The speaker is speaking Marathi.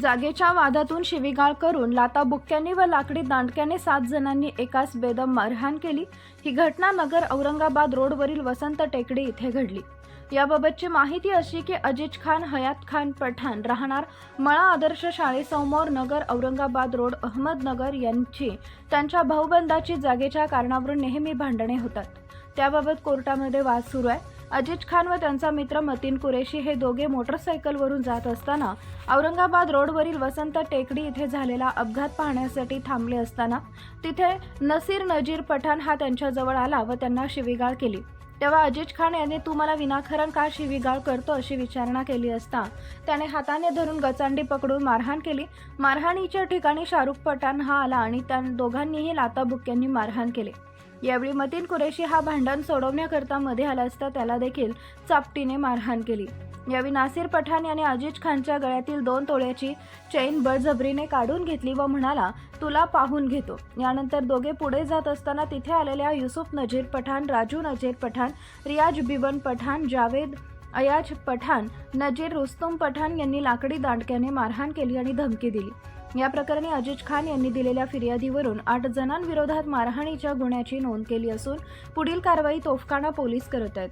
जागेच्या वादातून शिवीगाळ करून लाताबुक्क्यांनी व लाकडी दांडक्याने सात जणांनी एकाच बेदम मारहाण केली. ही घटना नगर औरंगाबाद रोडवरील वसंत टेकडी इथे घडली. याबाबतची माहिती अशी की अजिज खान हयात खान पठाण राहणार मळा आदर्श शाळेसमोर नगर औरंगाबाद रोड अहमदनगर यांची त्यांच्या भाऊबंदाची जागेच्या कारणावरून नेहमी भांडणे होतात. त्याबाबत कोर्टामध्ये वाद सुरू आहे. अजिज खान व त्यांचा मित्र मतीन कुरेशी हे दोघे मोटरसायकलवरून जात असताना औरंगाबाद रोडवरील वसंत टेकडी इथे झालेला अपघात पाहण्यासाठी थांबले असताना तिथे नसीर नजीर पठाण हा त्यांच्याजवळ आला व त्यांना शिवीगाळ केली. तेव्हा अजिज खान यांनी तू मला विनाकारण का शिवीगाळ करतो? अशी विचारणा केली असता त्याने हाताने धरून गचांडी पकडून मारहाण केली. मारहाणीच्या ठिकाणी शाहरुख पठाण हा आला आणि त्या दोघांनीही लाताबुक्क्यांनी मारहाण केले. यावेळी मतीन कुरेशी हा भांडण सोडवण्याकरता मध्ये आला असता त्याला देखील चापटीने मारहाण केली. यावेळी नासिर पठाण याने अजिज खानच्या गळ्यातील दोन तोळ्याची चैन बळजबरीने काढून घेतली व म्हणाला तुला पाहून घेतो. यानंतर दोघे पुढे जात असताना तिथे आलेल्या युसुफ नजीर पठाण राजू नजीर पठाण रियाज बिबन पठाण जावेद अयाज पठाण नजीर रुस्तुम पठाण यांनी लाकडी दांडक्याने मारहाण केली आणि धमकी दिली. या प्रकरणी अजिज खान यांनी दिलेल्या फिर्यादीवरून आठ जणांविरोधात मारहाणीच्या गुन्ह्याची नोंद केली असून पुढील कारवाई तोफखाना पोलीस करत आहेत.